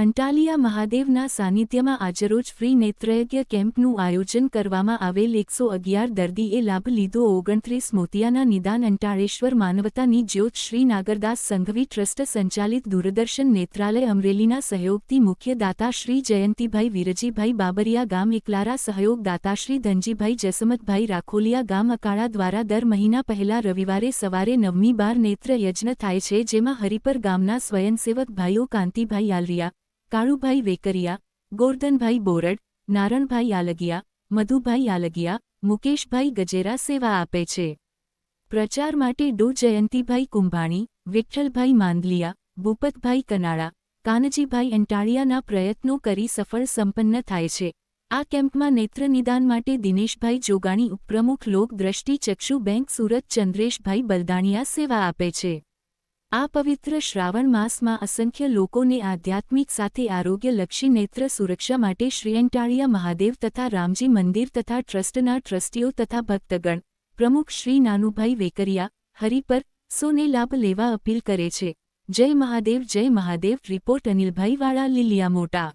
અંટાલિયા મહાદેવના સાનિધ્યમાં આજરોજ ફ્રી નેત્રયજ્ઞ કેમ્પનું આયોજન કરવામાં આવેલ એકસો અગિયાર દર્દીએ લાભ લીધો. ઓગણત્રીસ મોતિયાના નિદાન અંટાળેશ્વર માનવતાની જ્યોત શ્રી નાગરદાસ સંઘવી ટ્રસ્ટ સંચાલિત દૂરદર્શન નેત્રાલય અમરેલીના સહયોગથી મુખ્ય દાતા શ્રી જયંતિભાઈ વિરજીભાઈ બાબરિયા ગામ એકલારા સહયોગ દાતાશ્રી ધનજીભાઈ જસમતભાઈ રાખોલિયા ગામ અકાળા દ્વારા દર મહિના પહેલા રવિવારે સવારે નવમી બાર નેત્ર યજ્ઞ થાય છે, જેમાં હરિપર ગામના સ્વયંસેવક ભાઈઓ કાંતિભાઈ આલરિયા કાળુભાઈ વેકરિયા, ગોરધનભાઈ બોરડ, નારણભાઈ આલગિયા, મધુભાઈ આલગિયા, મુકેશભાઈ ગજેરા સેવા આપે છે. પ્રચાર માટે ડો જયંતિભાઈ કુંભાણી, વિઠ્ઠલભાઈ માંદલિયા, ભૂપતભાઈ કનાળા, કાનજીભાઈ એન્ટાળિયાના પ્રયત્નો કરી સફળ સંપન્ન થાય છે. આ કેમ્પમાં નેત્ર નિદાન માટે દિનેશભાઈ જોગાણી ઉપપ્રમુખ લોક દ્રષ્ટિ ચક્ષુ બેંક સુરત ચંદ્રેશભાઈ બલદાણિયા સેવા આપે છે. આ પવિત્ર શ્રાવણ માસમાં અસંખ્ય લોકોને આધ્યાત્મિક સાથે આરોગ્યલક્ષી નેત્ર સુરક્ષા માટે શ્રી અંટાળિયા મહાદેવ તથા રામજી મંદિર તથા ટ્રસ્ટના ટ્રસ્ટીઓ તથા ભક્તગણ, પ્રમુખ શ્રી નાનુભાઈ વેકરિયા, હરિપર, સોને લાભ લેવા અપીલ કરે છે. જય મહાદેવ જય મહાદેવ, રિપોર્ટ અનિલભાઈ વાળા, લીલિયા મોટા.